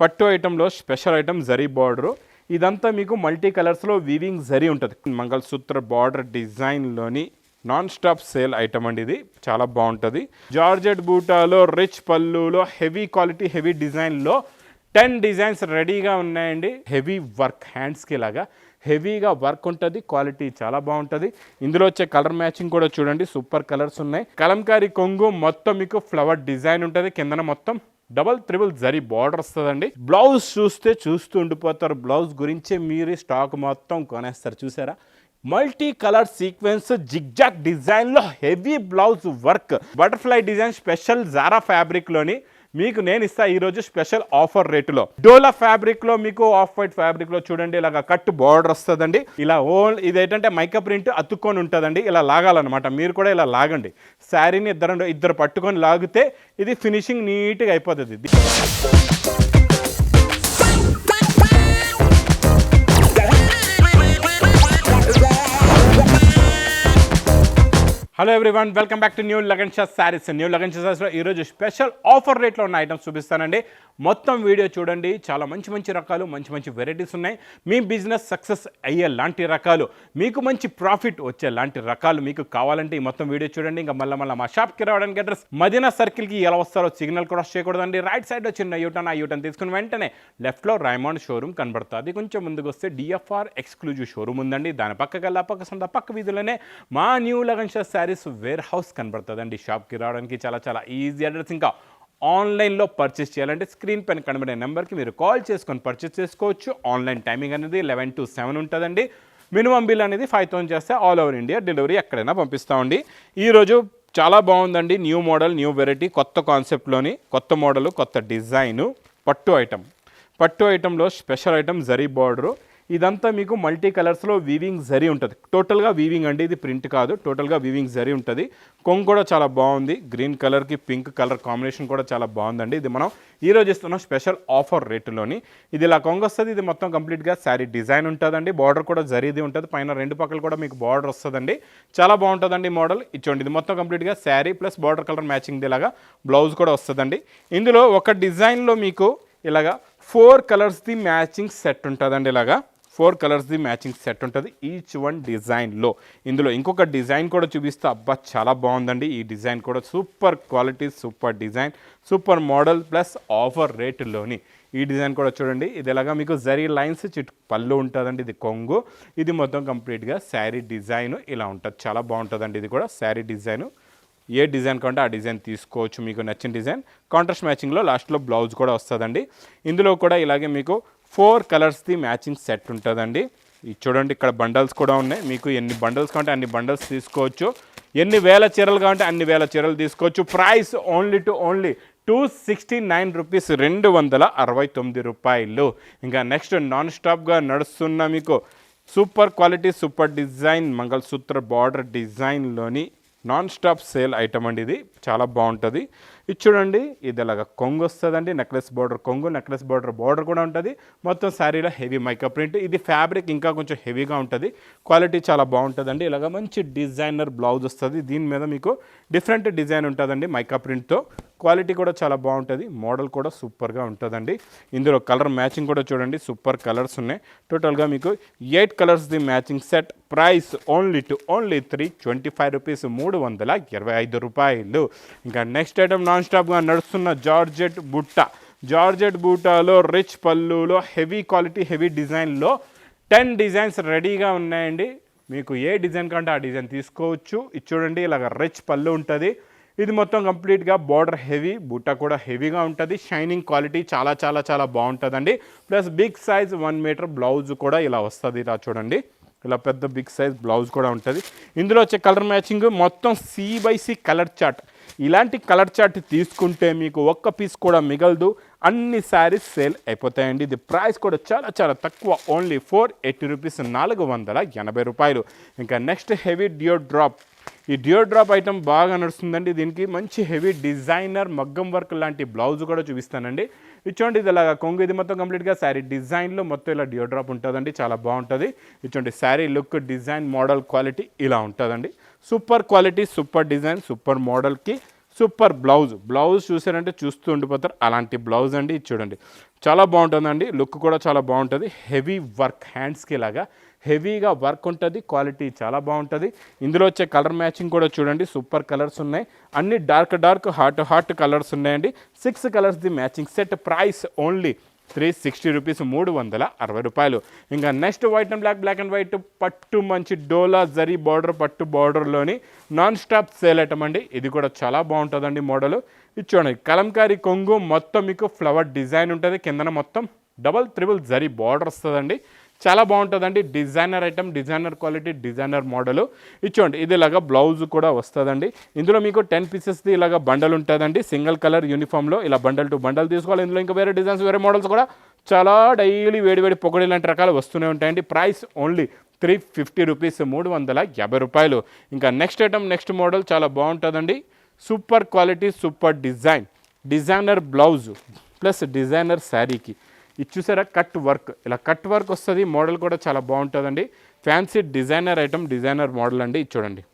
పట్టు ఐటెంలో special item zari border. ఇదంతా మీకు మల్టీ కలర్స్లో వీవింగ్ జరీ ఉంటుంది. మంగళసూత్ర బార్డర్ డిజైన్లోని నాన్ స్టాప్ సేల్ ఐటమ్ అండి ఇది. చాలా బాగుంటుంది. జార్జెట్ బూటాలో రిచ్ పళ్ళులో హెవీ క్వాలిటీ హెవీ డిజైన్లో టెన్ డిజైన్స్ రెడీగా ఉన్నాయండి. హెవీ వర్క్ హ్యాండ్స్కి లాగా. హెవీగా వర్క్ ఉంటుంది క్వాలిటీ చాలా బాగుంటుంది. ఇందులో వచ్చే కలర్ మ్యాచింగ్ కూడా చూడండి సూపర్ కలర్స్ ఉన్నాయి. కలంకారీ కొంగు మొత్తం మీకు ఫ్లవర్ డిజైన్ ఉంటుంది కిందన మొత్తం డబల్ త్రిబుల్ జరీ బార్డర్ వస్తుందండి. బ్లౌజ్ చూస్తే చూస్తూ ఉండిపోతారు. బ్లౌజ్ గురించే మీరు స్టాక్ మొత్తం కొనేస్తారు. చూసారా? మల్టీ కలర్ సీక్వెన్స్ జిగ్జాక్ డిజైన్లో heavy blouse work. Butterfly design special Zara ఫ్యాబ్రిక్లోని మీకు నేను ఇస్తా ఈరోజు స్పెషల్ ఆఫర్ రేటులో. డోలా ఫ్యాబ్రిక్లో మీకు ఆఫ్ వైట్ ఫ్యాబ్రిక్లో చూడండి ఇలాగ కట్ బార్డర్ వస్తుందండి. ఇలా ఓన్ ఇది ఏంటంటే మైక ప్రింట్ అతుక్కొని ఉంటుందండి ఇలా లాగాలన్నమాట. మీరు కూడా ఇలా లాగండి. శారీని ఇద్దరు ఇద్దరు పట్టుకొని లాగితే ఇది ఫినిషింగ్ నీట్గా అయిపోతుంది. Hello everyone welcome back to new Lagan Shah saris new Lagan Shah శారీస్లో ఈరోజు స్పెషల్ ఆఫర్ రేట్లో ఉన్న ఐటమ్స్ చూపిస్తానండి. మొత్తం వీడియో చూడండి. చాలా మంచి మంచి రకాలు మంచి మంచి వెరైటీస్ ఉన్నాయి. మీ బిజినెస్ సక్సెస్ అయ్యే లాంటి రకాలు మీకు మంచి ప్రాఫిట్ వచ్చే లాంటి రకాలు మీకు కావాలంటే ఈ మొత్తం వీడియో చూడండి. ఇంకా మళ్ళీ మళ్ళీ మా షాప్కి రావడానికి అడ్రస్ మదీనా సర్కిల్కి ఎలా వస్తారో సిగ్నల్ క్రాస్ చేయకూడదండి. రైట్ సైడ్ వచ్చిన యూటర్న్ ఆ యూటర్న్ తీసుకుని వెంటనే లెఫ్ట్లో రైమాండ్ షోరూమ్ కనబడుతుంది. కొంచెం ముందుకు వస్తే డిఎఫ్ఆర్ ఎక్స్క్లూజివ్ షోరూమ్ ఉందండి. దాని పక్క కల్లా పక్క సొంత పక్క వీధిలోనే మా new Lagan Shah saris warehouse కనబడుతుందండి. షాప్కి రావడానికి చాలా చాలా ఈజీ అడ్రస్. ఇంకా ఆన్లైన్లో పర్చేస్ చేయాలంటే స్క్రీన్ పైన కనబడే నెంబర్కి మీరు కాల్ చేసుకొని పర్చేస్ చేసుకోవచ్చు. ఆన్లైన్ టైమింగ్ అనేది లెవెన్ టు సెవెన్ ఉంటుందండి. మినిమం బిల్ అనేది ఫైవ్ థౌసండ్ చేస్తే ఆల్ ఓవర్ ఇండియా డెలివరీ ఎక్కడైనా పంపిస్తామండి. ఈరోజు చాలా బాగుందండి. న్యూ మోడల్ న్యూ వెరైటీ కొత్త కాన్సెప్ట్లోని కొత్త మోడల్ కొత్త డిజైను పట్టు ఐటమ్. పట్టు ఐటెంలో స్పెషల్ ఐటమ్ జరీ బార్డరు. ఇదంతా మీకు మల్టీ కలర్స్లో వీవింగ్ జరీ ఉంటుంది. టోటల్గా వీవింగ్ అండి ఇది ప్రింట్ కాదు. టోటల్గా వీవింగ్ జరీ ఉంటుంది. కొంగు కూడా చాలా బాగుంది. గ్రీన్ కలర్కి పింక్ కలర్ కాంబినేషన్ కూడా చాలా బాగుందండి. ఇది మనం ఈరోజు ఇస్తున్న స్పెషల్ ఆఫర్ రేటులోని. ఇది ఇలా కొంగు వస్తుంది ఇది మొత్తం కంప్లీట్గా శారీ డిజైన్ ఉంటుందండి. బార్డర్ కూడా జరీది ఉంటుంది. పైన రెండు పక్కలు కూడా మీకు బార్డర్ వస్తుందండి. చాలా బాగుంటుందండి మోడల్. ఇచ్చోండి ఇది మొత్తం కంప్లీట్గా sari plus border colour matching ఇలాగా బ్లౌజ్ కూడా వస్తుందండి. ఇందులో ఒక డిజైన్లో మీకు ఇలాగా ఫోర్ కలర్స్ది మ్యాచింగ్ సెట్ ఉంటుందండి ఇలాగా. ఫోర్ కలర్స్ది మ్యాచింగ్ సెట్ ఉంటుంది. ఈచ్ వన్ డిజైన్లో ఇందులో ఇంకొక డిజైన్ కూడా చూపిస్తే. అబ్బా చాలా బాగుందండి. ఈ డిజైన్ కూడా super quality super design super model plus offer రేటులోని. ఈ డిజైన్ కూడా చూడండి. ఇది ఎలాగా మీకు జరీ లైన్స్ చిట్ పళ్ళు ఉంటుందండి. ఇది కొంగు. ఇది మొత్తం కంప్లీట్గా శారీ డిజైన్ ఇలా ఉంటుంది. చాలా బాగుంటుందండి ఇది కూడా శారీ డిజైను. ఏ డిజైన్ కంటే ఆ డిజైన్ తీసుకోవచ్చు మీకు నచ్చిన డిజైన్. కాంట్రాస్ట్ మ్యాచింగ్లో లాస్ట్లో బ్లౌజ్ కూడా వస్తుందండి. ఇందులో కూడా ఇలాగే మీకు ఫోర్ కలర్స్ది మ్యాచింగ్ సెట్ ఉంటుందండి. ఇది చూడండి ఇక్కడ బండల్స్ కూడా ఉన్నాయి. మీకు ఎన్ని బండల్స్ కావాలంటే అన్ని బండల్స్ తీసుకోవచ్చు. ఎన్ని వేల చీరలు కావాలంటే అన్ని వేల చీరలు తీసుకోవచ్చు. Price only to only two sixty nine rupees రెండు వందల అరవై తొమ్మిది రూపాయలు. ఇంకా నెక్స్ట్ నాన్ స్టాప్గా నడుస్తున్న మీకు super quality super design mangalsutra border డిజైన్లోని non stop sale item అండి ఇది. చాలా బాగుంటుంది. ఇది చూడండి ఇది ఇలాగ కొంగు వస్తుందండి నెక్లెస్ బార్డర్ కొంగు నెక్లెస్ బార్డర్ బార్డర్ కూడా ఉంటుంది. మొత్తం శారీలో హెవీ మైకప్ ప్రింట్ ఇది ఫ్యాబ్రిక్ ఇంకా కొంచెం హెవీగా ఉంటుంది. క్వాలిటీ చాలా బాగుంటుందండి. ఇలాగ మంచి డిజైనర్ బ్లౌజ్ వస్తుంది. దీని మీద మీకు డిఫరెంట్ డిజైన్ ఉంటుందండి మైకప్ ప్రింట్తో క్వాలిటీ కూడా చాలా బాగుంటుంది. మోడల్ కూడా సూపర్గా ఉంటుందండి. ఇందులో కలర్ మ్యాచింగ్ కూడా చూడండి. సూపర్ కలర్స్ ఉన్నాయి. టోటల్గా మీకు eight colours the matching set. Price only to only three twenty five rupees మూడు వందల ఇరవై ఐదు రూపాయలు. ఇంకా నెక్స్ట్ ఐటమ్ నాన్ స్టాప్గా నడుస్తున్న జార్జెట్ బుట్ట. జార్జెట్ బూటాలో రిచ్ పళ్ళులో హెవీ క్వాలిటీ హెవీ డిజైన్లో టెన్ డిజైన్స్ రెడీగా ఉన్నాయండి. మీకు ఏ డిజైన్ కంటే ఆ డిజైన్ తీసుకోవచ్చు. ఇది చూడండి ఇలాగ రిచ్ పళ్ళు ఉంటుంది. ఇది మొత్తం కంప్లీట్గా బార్డర్ హెవీ బుట్ట కూడా హెవీగా ఉంటుంది. షైనింగ్ క్వాలిటీ చాలా చాలా చాలా బాగుంటుందండి. Plus big size one metre blouse కూడా ఇలా వస్తుంది ఇలా చూడండి. ఇలా పెద్ద బిగ్ సైజ్ బ్లౌజ్ కూడా ఉంటుంది. ఇందులో వచ్చే కలర్ మ్యాచింగ్ మొత్తం C by C colour chart. ఇలాంటి కలర్ చార్ట్ తీసుకుంటే మీకు ఒక్క పీస్ కూడా మిగలదు. అన్ని శారీస్ సేల్ అయిపోతాయండి. ఇది ప్రైస్ కూడా చాలా చాలా తక్కువ. ఓన్లీ ఫోర్ ఎయిటీ రూపీస్ నాలుగు వందల ఎనభై రూపాయలు. ఇంకా నెక్స్ట్ హెవీ డియో డ్రాప్. ఈ డియో డ్రాప్ ఐటమ్ బాగా నడుస్తుందండి. దీనికి మంచి హెవీ డిజైనర్ మగ్గం వర్క్ లాంటి బ్లౌజ్ కూడా చూపిస్తానండి. ఇచ్చోండి ఇది ఇలాగా కొంగు ఇది మొత్తం కంప్లీట్గా శారీ డిజైన్లో మొత్తం ఇలా డియో డ్రాప్ ఉంటుందండి. చాలా బాగుంటుంది. ఇచ్చోండి sari look design model quality ఇలా ఉంటుందండి. Super quality super design super మోడల్కి super blouse. Blouse చూసారంటే చూస్తూ ఉండిపోతారు. అలాంటి బ్లౌజ్ అండి ఇది చూడండి. చాలా బాగుంటుందండి. లుక్ కూడా చాలా బాగుంటుంది. హెవీ వర్క్ హ్యాండ్స్కి ఇలాగా హెవీగా వర్క్ ఉంటుంది క్వాలిటీ చాలా బాగుంటుంది. ఇందులో వచ్చే కలర్ మ్యాచింగ్ కూడా చూడండి సూపర్ కలర్స్ ఉన్నాయి. అన్ని dark dark hot hot colours ఉన్నాయండి. Six colours the matching set price only three sixty rupees మూడు వందల అరవై రూపాయలు. ఇంకా next white and black black and white పట్టు మంచి డోలా జరీ బార్డర్ పట్టు బార్డర్లోని నాన్ స్టాప్ సేల్ ఐటమ్ అండి. ఇది కూడా చాలా బాగుంటుందండి మోడల్. ఇది చూడండి కలంకారీ కొంగు మొత్తం మీకు ఫ్లవర్ డిజైన్ ఉంటుంది. కిందన మొత్తం డబల్ త్రిబుల్ జరీ బార్డర్ వస్తుందండి. చాలా బాగుంటుందండి. Designer item designer quality designer model. ఇచ్చోండి ఇది ఇలాగా బ్లౌజ్ కూడా వస్తుందండి. ఇందులో మీకు టెన్ పీసెస్ది ఇలాగా బండల్ ఉంటుందండి. సింగిల్ కలర్ యూనిఫామ్లో ఇలా బండల్ టు బండల్ తీసుకోవాలి. ఇందులో ఇంకా వేరే డిజైన్స్ వేరే మోడల్స్ కూడా చాలా డైలీ వేడివేడి పొగడి లాంటి రకాలు వస్తూనే ఉంటాయండి. Price only three fifty rupees మూడు వందల యాభై రూపాయలు. ఇంకా నెక్స్ట్ ఐటమ్ నెక్స్ట్ మోడల్ చాలా బాగుంటుందండి. Super quality super design. Designer blouse plus designer శారీకి. ఇది చూసారా? కట్ వర్క్ ఇలా కట్ వర్క్ వస్తుంది మోడల్ కూడా చాలా బాగుంటుందండి. Fancy designer item designer model అండి. ఇది చూడండి.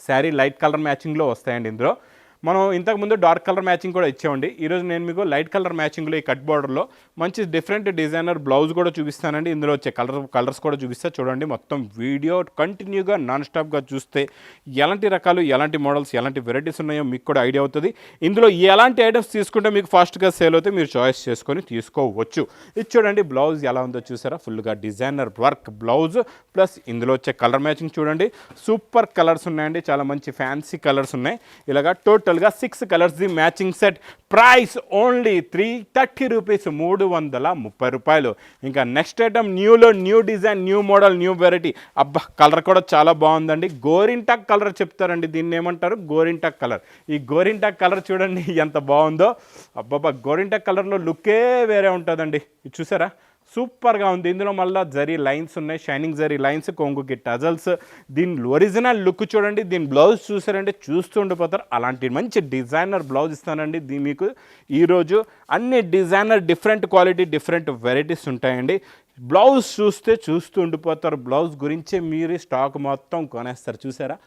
శారీ లైట్ కలర్ మ్యాచింగ్లో వస్తాయండి ఇందులో. మనం ఇంతకుముందు డార్క్ కలర్ మ్యాచింగ్ కూడా ఇచ్చామండి. ఈరోజు నేను మీకు లైట్ కలర్ మ్యాచింగ్లో ఈ కట్ బార్డర్లో మంచి డిఫరెంట్ డిజైనర్ బ్లౌజ్ కూడా చూపిస్తానండి. ఇందులో వచ్చే కలర్ కలర్స్ కూడా చూపిస్తా. చూడండి మొత్తం వీడియో కంటిన్యూగా నాన్ స్టాప్గా చూస్తే ఎలాంటి రకాలు ఎలాంటి మోడల్స్ ఎలాంటి వెరైటీస్ ఉన్నాయో మీకు కూడా ఐడియా అవుతుంది. ఇందులో ఎలాంటి ఐటమ్స్ తీసుకుంటే మీకు ఫాస్ట్గా సేల్ అవుతే మీరు చాయిస్ చేసుకొని తీసుకోవచ్చు. ఇది చూడండి బ్లౌజ్ ఎలా ఉందో చూసారా? ఫుల్గా డిజైనర్ వర్క్ బ్లౌజ్ ప్లస్ ఇందులో వచ్చే కలర్ మ్యాచింగ్ చూడండి. సూపర్ కలర్స్ ఉన్నాయండి. చాలా మంచి ఫ్యాన్సీ కలర్స్ ఉన్నాయి. ఇలాగా టోటల్గా six colours the matching set. Price only three thirty rupees మూడు వందల ముప్పై రూపాయలు. ఇంకా next item న్యూలో new design new model new variety. అబ్బా కలర్ కూడా చాలా బాగుందండి. గోరింటాక్ కలర్ చెప్తారండి. దీన్ని ఏమంటారు? గోరింటాక్ కలర్. ఈ గోరింటాక్ కలర్ చూడండి ఎంత బాగుందో. అబ్బాబా గోరింటాక్ కలర్లో లుకే వేరే ఉంటుందండి. ఇది చూసారా? సూపర్గా ఉంది. ఇందులో మళ్ళీ జరీ లైన్స్ ఉన్నాయి. షైనింగ్ జరీ లైన్స్ కొంగుకి టజల్స్. దీని ఒరిజినల్ లుక్ చూడండి. దీని బ్లౌజ్ చూసారంటే చూస్తూ ఉండిపోతారు. అలాంటి మంచి డిజైనర్ బ్లౌజ్ ఇస్తానండి. దీ మీకు ఈరోజు అన్ని designer different quality different varieties ఉంటాయండి. బ్లౌజ్ చూస్తే చూస్తూ ఉండిపోతారు. బ్లౌజ్ గురించే మీరు స్టాక్ మొత్తం కొనేస్తారు. చూసారా?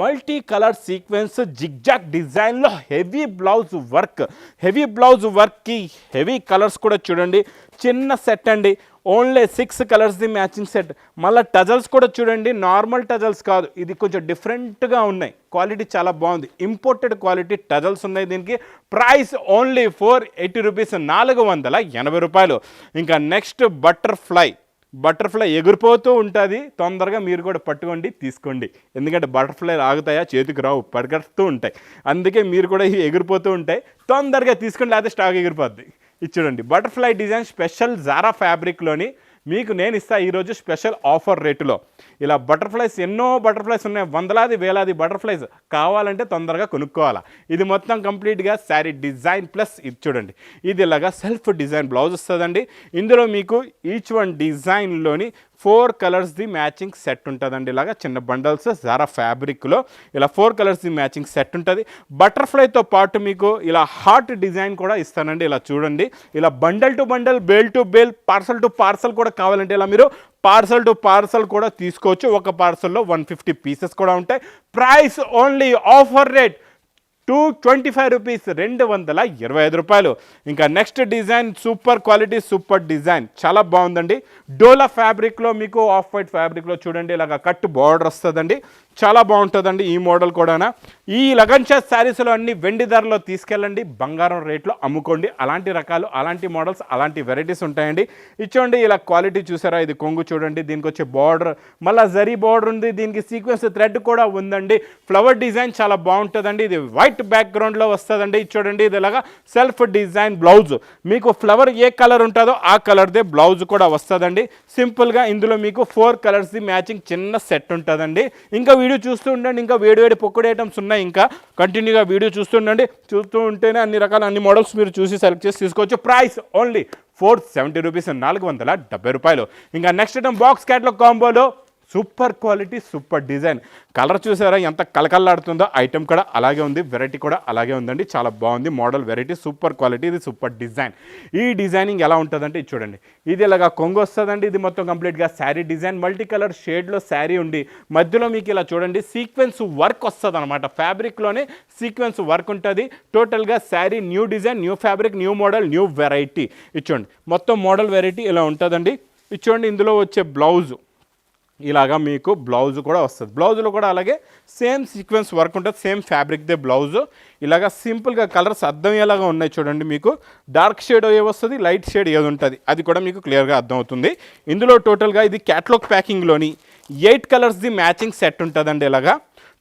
మల్టీ కలర్ సీక్వెన్స్ జిగ్జాక్ డిజైన్లో heavy blouse work heavy blouse వర్క్కి హెవీ కలర్స్ కూడా చూడండి. చిన్న సెట్ అండి. ఓన్లీ సిక్స్ కలర్స్ది మ్యాచింగ్ సెట్ మళ్ళీ టజల్స్ కూడా చూడండి. నార్మల్ టజల్స్ కాదు. ఇది కొంచెం డిఫరెంట్గా ఉన్నాయి. క్వాలిటీ చాలా బాగుంది. ఇంపోర్టెడ్ క్వాలిటీ టజల్స్ ఉన్నాయి దీనికి. Price only four eighty rupees నాలుగు వందల ఎనభై రూపాయలు. ఇంకా నెక్స్ట్ బటర్ఫ్లై బటర్ఫ్లై ఎగిరిపోతూ ఉంటుంది. తొందరగా మీరు కూడా పట్టుకోండి తీసుకోండి. ఎందుకంటే బటర్ఫ్లై ఆగుతాయా చేతికి రావు పరిగెడుతూ ఉంటాయి. అందుకే మీరు కూడా ఇవి ఎగిరిపోతూ ఉంటాయి తొందరగా తీసుకోండి లేకపోతే స్టాక్ ఎగిరిపోద్ది. ఇది చూడండి బటర్ఫ్లై డిజైన్ స్పెషల్ జారా ఫ్యాబ్రిక్లోని మీకు నేను ఇస్తా ఈరోజు స్పెషల్ ఆఫర్ రేటులో. ఇలా బటర్ఫ్లైస్ ఎన్నో బటర్ఫ్లైస్ ఉన్నాయి. వందలాది వేలాది బటర్ఫ్లైస్ కావాలంటే తొందరగా కొనుక్కోవాలా. ఇది మొత్తం కంప్లీట్గా శారీ డిజైన్ ప్లస్ ఇది చూడండి. ఇది ఇలాగా సెల్ఫ్ డిజైన్ బ్లౌజ్ వస్తుందండి. ఇందులో మీకు ఈచ్ వన్ డిజైన్లోని ఫోర్ కలర్స్ది మ్యాచింగ్ సెట్ ఉంటుందండి. ఇలాగా చిన్న బండల్స్ జారా ఫ్యాబ్రిక్లో ఇలా ఫోర్ కలర్స్ది మ్యాచింగ్ సెట్ ఉంటుంది. బటర్ఫ్లైతో పాటు మీకు ఇలా హార్ట్ డిజైన్ కూడా ఇస్తానండి. ఇలా చూడండి. ఇలా bundle to bundle bale to bale parcel to parcel కూడా కావాలంటే ఇలా మీరు పార్సల్ టు పార్సల్ కూడా తీసుకోవచ్చు. ఒక పార్సల్లో వన్ ఫిఫ్టీ పీసెస్ కూడా ఉంటాయి. Price only offer rate two twenty five rupees రెండు వందల ఇరవై ఐదు రూపాయలు. ఇంకా next design super quality super design. చాలా బాగుందండి. డోలా ఫ్యాబ్రిక్లో మీకు ఆఫ్ వైట్ ఫ్యాబ్రిక్లో చూడండి ఇలాగ కట్ బార్డర్ వస్తుందండి. చాలా బాగుంటుందండి ఈ మోడల్ కూడా ఈ లగన్షా శారీస్లో అన్ని వెండి ధరలో తీసుకెళ్ళండి బంగారం రేట్లో అమ్ముకోండి. అలాంటి రకాలు అలాంటి మోడల్స్ అలాంటి వెరైటీస్ ఉంటాయండి. ఇచ్చోండి ఇలా క్వాలిటీ చూసారా? ఇది కొంగు చూడండి దీనికి వచ్చే బార్డర్. మళ్ళీ జరీ బార్డర్ ఉంది దీనికి సీక్వెన్స్ థ్రెడ్ కూడా ఉందండి. ఫ్లవర్ డిజైన్ చాలా బాగుంటుందండి. ఇది వైట్ బ్యాక్గ్రౌండ్లో వస్తుందండి. ఇది చూడండి ఇది ఇలాగా సెల్ఫ్ డిజైన్ బ్లౌజ్. మీకు ఫ్లవర్ ఏ కలర్ ఉంటుందో ఆ కలర్దే బ్లౌజ్ కూడా వస్తుందండి. సింపుల్గా ఇందులో మీకు ఫోర్ కలర్స్ది మ్యాచింగ్ చిన్న సెట్ ఉంటుందండి. ఇంకా వీడియో చూస్తూ ఉండండి. ఇంకా వేడివేడి వేడి పొక్కడి ఐటమ్స్ ఉన్నాయి. ఇంకా కంటిన్యూగా వీడియో చూస్తూ ఉండండి. చూస్తూ ఉంటేనే అన్ని రకాల అన్ని మోడల్స్ మీరు చూసి సెలెక్ట్ చేసి తీసుకోవచ్చు. Price only four seventy rupees నాలుగు వందల డెబ్బై రూపాయలు. ఇంకా నెక్స్ట్ ఐటమ్ బాక్స్ క్యాట్లో కాంబోలో super quality super design. Colour చూసారా ఎంత కలకల్లాడుతుందో ఐటమ్ కూడా అలాగే ఉంది వెరైటీ కూడా అలాగే ఉందండి చాలా బాగుంది మోడల్ వెరైటీ సూపర్ క్వాలిటీ ఇది సూపర్ డిజైన్. ఈ డిజైనింగ్ ఎలా ఉంటుందంటే ఇది చూడండి ఇది ఇలాగా కొంగు వస్తుందండి ఇది మొత్తం కంప్లీట్గా శారీ డిజైన్ మల్టీ కలర్ షేడ్లో శారీ ఉండి మధ్యలో మీకు ఇలా చూడండి సీక్వెన్స్ వర్క్ వస్తుంది అనమాట ఫ్యాబ్రిక్లోనే సీక్వెన్స్ వర్క్ ఉంటుంది టోటల్గా sari new design new fabric new model new variety. ఇచ్చోండి మొత్తం మోడల్ వెరైటీ ఇలా ఉంటుందండి. ఇచ్చోండి ఇందులో వచ్చే బ్లౌజు. ఇలాగా మీకు బ్లౌజ్ కూడా వస్తుంది. బ్లౌజ్లో కూడా అలాగే సేమ్ సీక్వెన్స్ వర్క్ ఉంటుంది సేమ్ ఫ్యాబ్రిక్దే బ్లౌజ్. ఇలాగా సింపుల్గా కలర్స్ అర్థమయ్యేలాగా ఉన్నాయి చూడండి మీకు. డార్క్ షేడ్ ఏ వస్తుంది లైట్ షేడ్ ఏది ఉంటుంది అది కూడా మీకు క్లియర్గా అర్థమవుతుంది. ఇందులో టోటల్గా ఇది క్యాట్లాగ్ ప్యాకింగ్లోని ఎయిట్ కలర్స్ది మ్యాచింగ్ సెట్ ఉంటుందండి ఇలాగా.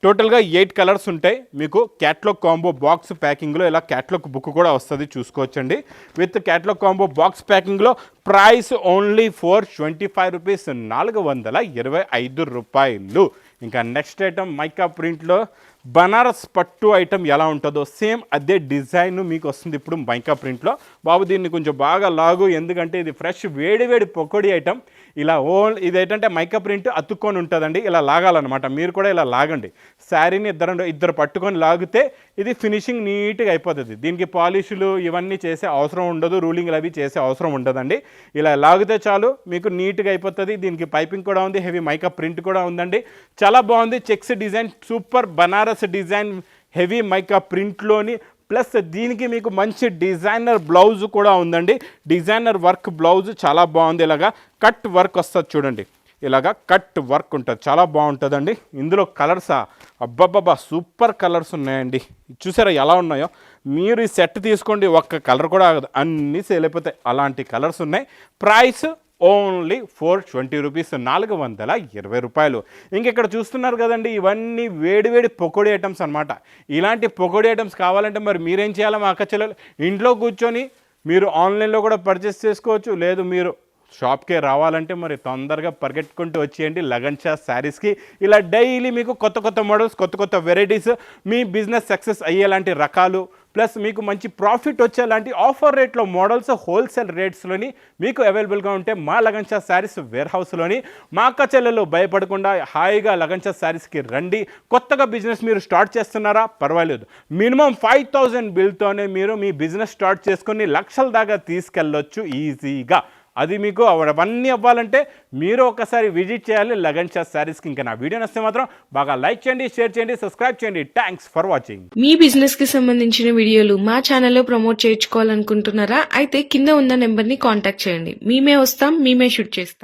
టోటల్గా ఎయిట్ కలర్స్ ఉంటాయి. మీకు క్యాట్లాగ్ కాంబో బాక్స్ ప్యాకింగ్లో ఇలా క్యాట్లాగ్ బుక్ కూడా వస్తుంది. చూసుకోవచ్చండి. With catalogue combo box ప్యాకింగ్లో price only four twenty five rupees నాలుగు వందల ఇరవై ఐదు రూపాయలు. ఇంకా నెక్స్ట్ ఐటమ్ మైకా ప్రింట్లో బనారస్ పట్టు ఐటమ్ ఎలా ఉంటుందో సేమ్ అదే డిజైన్ మీకు వస్తుంది ఇప్పుడు మైకా ప్రింట్లో. బాబు దీన్ని కొంచెం బాగా లాగు ఎందుకంటే ఇది ఫ్రెష్ వేడి వేడి పకోడీ ఐటమ్. ఇలా ఓన్ ఇది ఏంటంటే మైకా ప్రింట్ అతుక్కొని ఉంటుందండి ఇలా లాగాలన్నమాట. మీరు కూడా ఇలా లాగండి. శారీని ఇద్దరు ఇద్దరు పట్టుకొని లాగితే ఇది ఫినిషింగ్ నీట్గా అయిపోతుంది. దీనికి పాలిష్లు ఇవన్నీ చేసే అవసరం ఉండదు రూలింగ్లు అవి చేసే అవసరం ఉండదండి. ఇలా లాగితే చాలు మీకు నీట్గా అయిపోతుంది. దీనికి పైపింగ్ కూడా ఉంది హెవీ మైకా ప్రింట్ కూడా ఉందండి. చాలా బాగుంది checks design super Banaras design heavy mica ప్రింట్లోని plus దీనికి మీకు మంచి డిజైనర్ బ్లౌజ్ కూడా ఉందండి. డిజైనర్ వర్క్ బ్లౌజ్ చాలా బాగుంది. ఇలాగా కట్ వర్క్ వస్తుంది చూడండి. ఇలాగా కట్ వర్క్ ఉంటుంది. చాలా బాగుంటుందండి. ఇందులో కలర్సా అబ్బబ్బబ్బా సూపర్ కలర్స్ ఉన్నాయండి. చూసారా ఎలా ఉన్నాయో? మీరు ఈ సెట్ తీసుకోండి. ఒక్క కలర్ కూడా ఆగదు. అన్నీ సేల్ అయిపోతాయి. అలాంటి కలర్స్ ఉన్నాయి. Price only four twenty rupees నాలుగు వందల ఇరవై రూపాయలు. ఇంకెక్కడ చూస్తున్నారు కదండి ఇవన్నీ వేడివేడి పొకోడి ఐటమ్స్ అనమాట ఇలాంటి పొకోడి ఐటమ్స్ కావాలంటే మరి మీరేం చేయాలి మా అక్క చెల్లెలు? ఇంట్లో కూర్చొని మీరు ఆన్లైన్లో కూడా పర్చేస్ చేసుకోవచ్చు. లేదు మీరు షాప్కే రావాలంటే మరి తొందరగా పరిగెట్టుకుంటూ వచ్చేయండి లగన్ షా శారీస్కి. ఇలా డైలీ మీకు కొత్త కొత్త మోడల్స్ కొత్త కొత్త వెరైటీస్ మీ బిజినెస్ సక్సెస్ అయ్యేలాంటి రకాలు ప్లస్ మీకు మంచి ప్రాఫిట్ వచ్చేలాంటి ఆఫర్ రేట్లో మోడల్స్ హోల్సేల్ రేట్స్లోని మీకు అవైలబుల్గా ఉంటే మా లగన్ శారీస్ వేర్ హౌస్లోని మా అక్క చెల్లెలు భయపడకుండా హాయిగా లగన్ శారీస్కి రండి. కొత్తగా బిజినెస్ మీరు స్టార్ట్ చేస్తున్నారా? పర్వాలేదు. మినిమం ఫైవ్ థౌజండ్ బిల్తోనే మీరు మీ బిజినెస్ స్టార్ట్ చేసుకొని లక్షల దాకా తీసుకెళ్ళొచ్చు ఈజీగా. అది మీకు అవన్నీ అవ్వాలంటే మీరు ఒకసారి విజిట్ చేయాలి లగన్ షా శారీస్కి. ఇంకా నా వీడియో నచ్చితే మాత్రం బాగా లైక్ చేయండి షేర్ చేయండి సబ్స్క్రైబ్ చేయండి. Thanks for watching. మీ బిజినెస్కి సంబంధించిన వీడియోలు మా ఛానల్లో ప్రమోట్ చేయించుకోవాలనుకుంటున్నారా? అయితే కింద ఉన్న నెంబర్ని కాంటాక్ట్ చేయండి. మేమే వస్తాం మేమే షూట్ చేస్తాం.